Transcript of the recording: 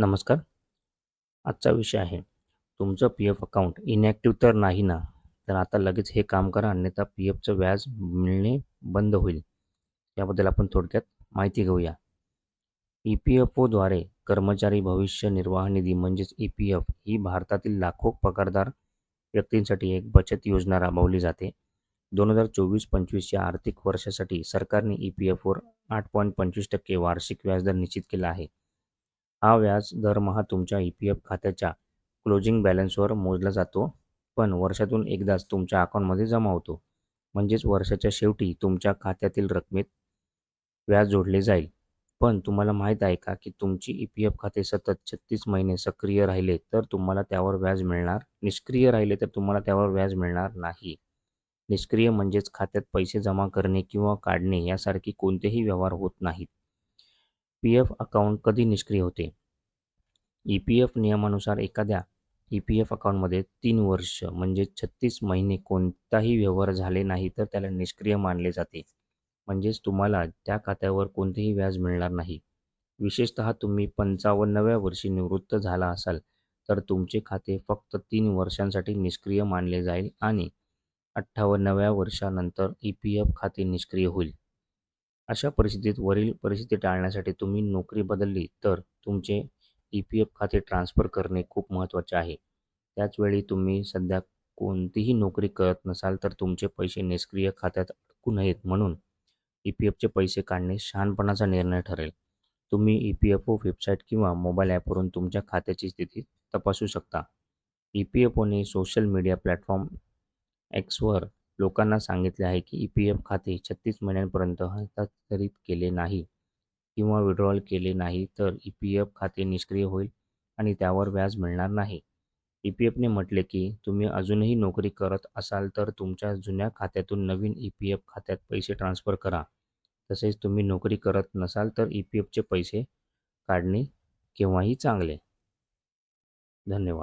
नमस्कार. आजचा विषय आहे तुमचं पी एफ अकाउंट इनॅक्टिव्ह तर नाही ना तर आता लगेच हे काम करा अन्यथा पी एफचं व्याज मिळणे बंद होईल. याबद्दल आपण थोडक्यात माहिती घेऊया. ई पी एफ ओद्वारे कर्मचारी भविष्य निर्वाह निधी म्हणजेच ई पी एफ ही भारतातील लाखो पगारदार व्यक्तींसाठी एक बचत योजना राबवली जाते. दोन हजार चोवीस पंचवीस या आर्थिक वर्षासाठी सरकारने ई पी एफवर आठ पॉईंट पंचवीस टक्के वार्षिक व्याजदर निश्चित केला आहे. हा व्याज दरमहा तुमच्या ई पी एफ खात्याच्या क्लोजिंग बॅलन्सवर मोजला जातो पण वर्षातून एकदाच तुमच्या अकाउंटमध्ये जमा होतो. म्हणजेच वर्षाच्या शेवटी तुमच्या खात्यातील रकमेत व्याज जोडले जाईल. पण तुम्हाला माहीत आहे का की तुमची ई पी एफ खाते सतत छत्तीस महिने सक्रिय राहिले तर तुम्हाला त्यावर व्याज मिळणार? निष्क्रिय राहिले तर तुम्हाला त्यावर व्याज मिळणार नाही. निष्क्रिय म्हणजेच खात्यात पैसे जमा करणे किंवा काढणे यासारखी कोणतेही व्यवहार होत नाहीत. पी एफ अकाउंट कधी निष्क्रिय होते? ई पी एफ नियमानुसार एखाद्या ई पी एफ अकाउंटमध्ये तीन वर्ष म्हणजे छत्तीस महिने कोणताही व्यवहार झाले नाही तर त्याला निष्क्रिय मानले जाते. म्हणजेच तुम्हाला त्या खात्यावर कोणतेही व्याज मिळणार नाही. विशेषतः तुम्ही पंचावन्नव्या वर्षी निवृत्त झाला असाल तर तुमचे खाते फक्त तीन वर्षांसाठी निष्क्रिय मानले जाईल आणि अठ्ठावन्नव्या वर्षानंतर ई पी एफ खाते निष्क्रिय होईल. अशा परिस्थितीत वरील परिस्थिती टाळण्यासाठी तुम्ही नोकरी बदलली तर तुमचे ई पी एफ खाते ट्रान्स्फर करणे खूप महत्त्वाचे आहे. त्याचवेळी तुम्ही सध्या कोणतीही नोकरी करत नसाल तर तुमचे पैसे निष्क्रिय खात्यात अडकू नयेत म्हणून ई पी एफचे पैसे काढणे शहाणपणाचा निर्णय ठरेल. तुम्ही E P F O website किंवा मोबाईल ॲपवरून तुमच्या खात्याची स्थिती तपासू शकता. ई पी एफ ओने सोशल मीडिया प्लॅटफॉर्म एक्सवर लोकांना सांगितले आहे की ई पी एफ खाते छत्तीस महिन्यांपर्यंत हस्तांतरित केले नाही किंवा विड्रॉल केले नाही तर ई पी एफ खाते निष्क्रिय होईल आणि त्यावर व्याज मिळणार नाही. ई पी एफने म्हटले की तुम्ही अजूनही नोकरी करत असाल तर तुमच्या जुन्या खात्यातून नवीन ई पी एफ खात्यात पैसे ट्रान्स्फर करा. तसेच तुम्ही नोकरी करत नसाल तर ई पी एफचे पैसे काढणे केव्हाही चांगले. धन्यवाद.